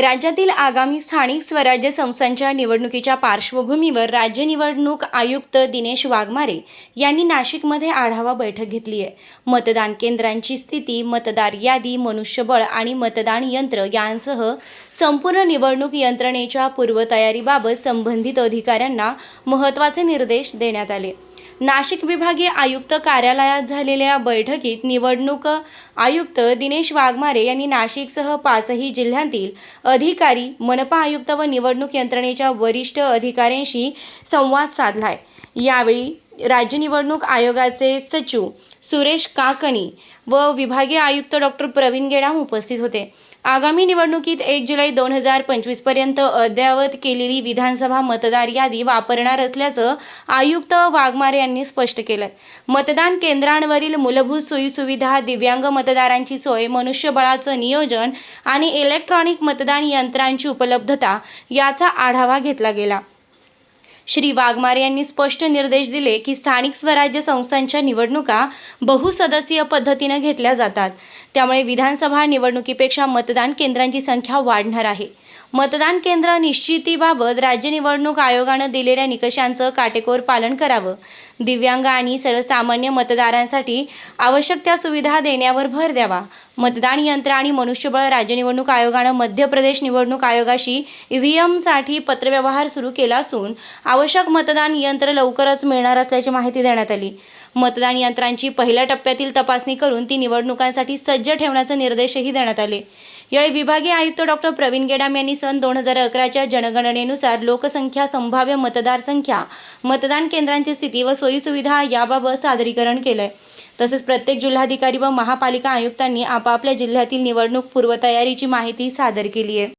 राज्यातील आगामी स्थानिक स्वराज्य संस्थांच्या निवडणुकीच्या पार्श्वभूमीवर राज्य निवडणूक आयुक्त दिनेश वाघमारे यांनी नाशिकमध्ये आढावा बैठक घेतली आहे. मतदान केंद्रांची स्थिती मतदार यादी मनुष्यबळ आणि मतदान यंत्र यांसह संपूर्ण निवडणूक यंत्रणेच्या पूर्वतयारीबाबत संबंधित अधिकाऱ्यांना महत्त्वाचे निर्देश देण्यात आले. नाशिक विभागीय आयुक्त कार्यालयात झालेल्या बैठकीत निवडणूक आयुक्त दिनेश वाघमारे यांनी नाशिकसह पाचही जिल्ह्यांतील अधिकारी मनपा आयुक्त व निवडणूक यंत्रणेच्या वरिष्ठ अधिकाऱ्यांशी संवाद साधलाय. यावेळी राज्य निवडणूक आयोगाचे सचिव सुरेश काकणी व विभागीय आयुक्त डॉक्टर प्रवीण गेडाम उपस्थित होते. आगामी निवडणुकीत एक जुलै दोन हजार पंचवीसपर्यंत अद्ययावत केलेली विधानसभा मतदार यादी वापरणार असल्याचं आयुक्त वाघमारे यांनी स्पष्ट केलंय. मतदान केंद्रांवरील मूलभूत सोयीसुविधा दिव्यांग मतदारांची सोय मनुष्यबळाचं नियोजन आणि इलेक्ट्रॉनिक मतदान यंत्रांची उपलब्धता याचा आढावा घेतला गेला. श्री वाघमारे यांनी स्पष्ट निर्देश दिले की स्थानिक स्वराज्य संस्थांच्या निवडणुका बहुसदस्यीय पद्धतीनं घेतल्या जातात. त्यामुळे विधानसभा निवडणुकीपेक्षा मतदान केंद्रांची संख्या वाढणार आहे. मतदान केंद्र निश्चितीबाबत राज्य निवडणूक आयोगानं दिलेल्या निकषांचं काटेकोर पालन करावं. दिव्यांग आणि सर्वसामान्य मतदारांसाठी आवश्यक त्या सुविधा देण्यावर भर द्यावा. मतदान यंत्र आणि मनुष्यबळ राज्य निवडणूक आयोगानं मध्य प्रदेश निवडणूक आयोगाशी ईव्हीएमसाठी पत्रव्यवहार सुरू केला असून आवश्यक मतदान यंत्र लवकरच मिळणार असल्याची माहिती देण्यात आली. मतदान यंत्रांची पहिल्या टप्प्यातील तपासणी करून ती निवडणुकांसाठी सज्ज ठेवण्याचे निर्देशही देण्यात आले. यावेळी विभागीय आयुक्त डॉक्टर प्रवीण गेडाम यांनी सन दोन हजार अकराच्या जनगणनेनुसार लोकसंख्या संभाव्य मतदार संख्या मतदान केंद्रांची स्थिती व सोयीसुविधा याबाबत सादरीकरण केलंय. तसेच प्रत्येक जिल्हाधिकारी व महापालिका आयुक्तांनी आपापल्या जिल्ह्यातील निवडणूक पूर्वतयारीची माहिती सादर केली आहे